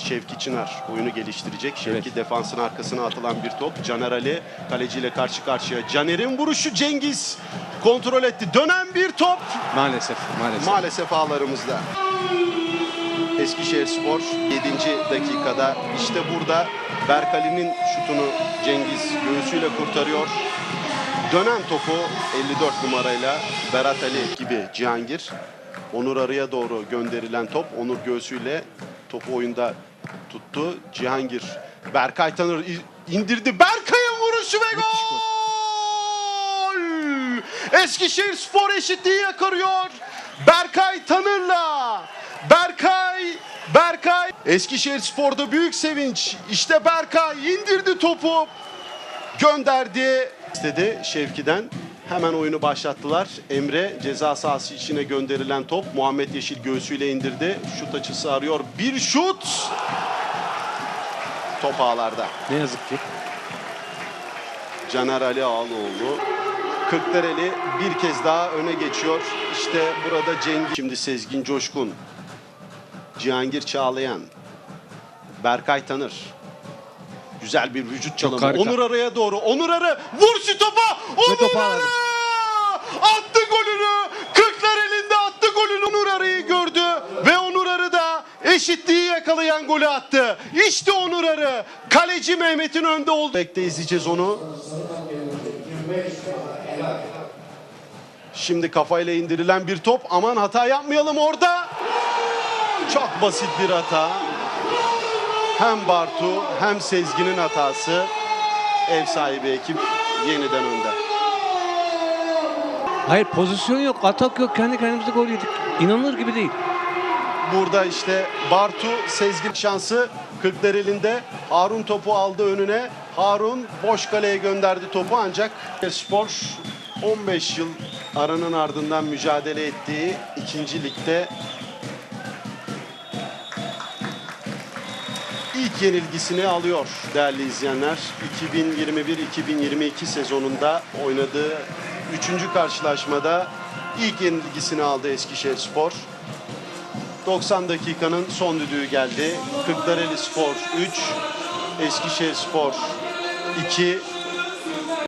Şevki Çınar oyunu geliştirecek. Şevki Evet. defansın arkasına atılan bir top. Caner Ali kaleciyle karşı karşıya. Caner'in vuruşu Cengiz kontrol etti. Dönen bir top Maalesef, maalesef. maalesef ağlarımızda. Eskişehir Spor 7. dakikada işte burada Berkali'nin şutunu Cengiz göğsüyle kurtarıyor. Dönen topu 54 numarayla Berat Ali gibi Cihangir. Onur Arı'ya doğru gönderilen top Onur göğsüyle topu oyunda tuttu. Cihangir Berkay Tanır indirdi. Berkay'ın vuruşu ve gol! Eskişehir Spor eşitliği yakarıyor. Berkay Tanır'la. Berkay, Berkay. Eskişehir Spor'da büyük sevinç. İşte Berkay indirdi topu. Gönderdi. İstedi Şevki'den. Hemen oyunu başlattılar. Emre ceza sahası içine gönderilen top Muhammed Yeşil göğsüyle indirdi. Şut açısı arıyor. Bir şut. Top ağlarda. Ne yazık ki. Caner Ali Ağaoğlu. Kırklareli bir kez daha öne geçiyor. İşte burada Cengiz. Şimdi Sezgin Coşkun. Cihangir Çağlayan. Berkay Tanır. Güzel bir vücut çalımı. Onur Arı'ya doğru. Onur Arı vur şu topa. Onur Arı! Attı golünü. Kırklareli'nde attı golünü. Onur Arı'yı gördü. Ve Onur Arı da eşitliği yakalayan golü attı. İşte Onur Arı. Kaleci Mehmet'in önde oldu. Bekle izleyeceğiz onu. Şimdi kafayla indirilen bir top. Aman hata yapmayalım orada. Çok basit bir hata. Hem Bartu hem Sezgin'in hatası. Ev sahibi ekip yeniden önde. Hayır pozisyon yok, atak yok. Kendi kendimize gol yedik. İnanılır gibi değil. Burada işte Bartu Sezgin şansı Kırklareli'nde. Harun topu aldı önüne. Harun boş kaleye gönderdi topu ancak Spor 15 yıl aranın ardından mücadele ettiği ikinci ligde ilk yenilgisini alıyor değerli izleyenler. 2021-2022 sezonunda oynadığı 3. karşılaşmada ilk yenilgisini aldı Eskişehir Spor. 90 dakikanın son düdüğü geldi. Kırklareli Spor 3, Eskişehir Spor 2.